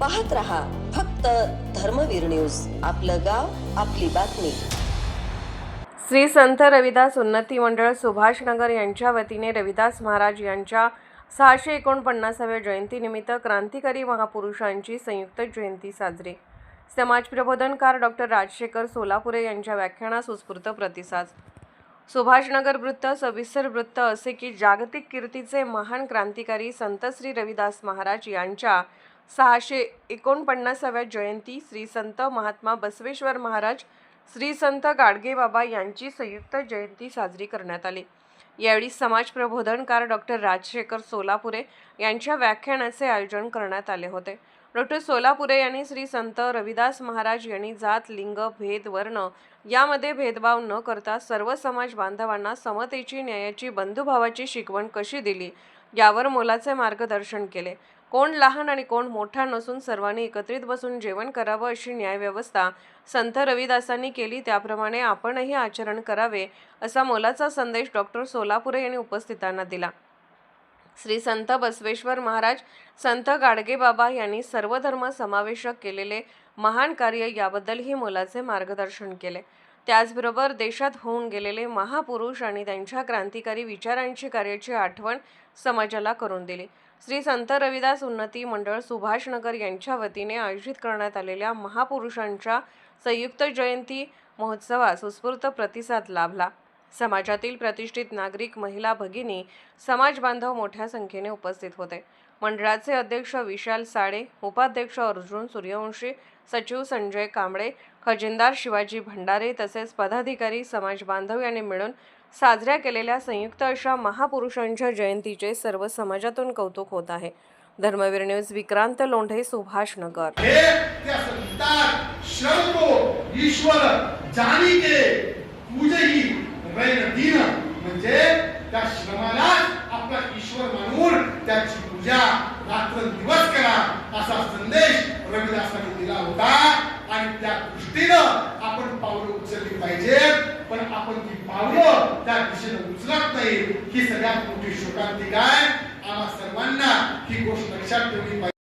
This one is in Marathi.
पाहत रहा फक्त धर्मवीर न्यूज. आपलं गाव आपली बातमी. श्री संत रविदास उन्नती मंडळ सुभाषनगर यांच्या वतीने रविदास महाराज यांच्या सहाशे एकोणपन्नासाव्या जयंतीनिमित्त क्रांतिकारी महापुरुषांची संयुक्त जयंती साजरी. समाज प्रबोधनकार डॉक्टर राजशेखर सोलापुरे यांच्या व्याख्यानास उत्स्फूर्त प्रतिसाद. सुभाषनगर वृत्त सविस्तर वृत्त असे की जागतिक कीर्तीचे महान क्रांतिकारी संत श्री रविदास महाराज यांच्या सहाशे एकोणपन्नासाव्या जयंती श्री संत महात्मा बसवेश्वर महाराज श्री संत गाडगेबाबा यांची संयुक्त जयंती साजरी करण्यात आली. यावेळी समाज प्रबोधनकार डॉक्टर राजशेखर सोलापुरे यांच्या व्याख्यानाचे आयोजन करण्यात आले होते. डॉक्टर सोलापुरे यांनी श्री संत रविदास महाराज यांनी जात लिंग भेद वर्ण यामध्ये भेदभाव न करता सर्व समाज बांधवांना समतेची न्यायाची बंधुभावाची शिकवण कशी दिली? यावर मोलाचे मार्गदर्शन केले. कोण लहान आणि कोण मोठा नसून सर्वांनी एकत्रित बसून जेवण करावं अशी न्यायव्यवस्था संत रविदासांनी केली. त्याप्रमाणे आपणही आचरण करावे असा मोलाचा संदेश डॉक्टर सोलापुरे यांनी उपस्थितांना दिला. श्री संत बसवेश्वर महाराज संत गाडगेबाबा यांनी सर्व धर्म समावेशक केलेले महान कार्य याबद्दलही मोलाचे मार्गदर्शन केले. त्याचबरोबर देशात होऊन गेलेले महापुरुष आणि त्यांच्या क्रांतिकारी विचारांची कार्याची आठवण समाजाला करून दिली. श्री संत रविदास उन्नती मंडळ सुभाषनगर यांच्या वतीने आयोजित करण्यात आलेल्या महापुरुषांच्या संयुक्त जयंती महोत्सवास उत्स्फूर्त प्रतिसाद लाभला. समाजातील प्रतिष्ठित नागरिक महिला भगिनी समाज बांधव मोठ्या संख्येने उपस्थित होते. मंडळाचे अध्यक्ष विशाल साडे उपाध्यक्ष अर्जुन सूर्यवंशी सचिव संजय कांबळे खजिनदार शिवाजी भंडारे तसेच पदाधिकारी समाज बांधव यांनी मिळून साजऱ्या केलेल्या संयुक्त अशा महापुरुषांच्या जयंतीचे सर्व समाजातून कौतुक होत आहे. धर्मवीर न्यूज विक्रांत लोंढे सुभाषनगर हे त्याची पूजा रात्र दिवस करा असा संदेश रविदासांनी दिला होता. आणि त्या दृष्टीनं आपण पावलं उचलली पाहिजे. पण आपण ती पावलं त्या दिशेनं उचलत नाही. ही सगळ्यात मोठी शोकांती काय आम्हा सर्वांना ही गोष्ट लक्षात ठेवली पाहिजे.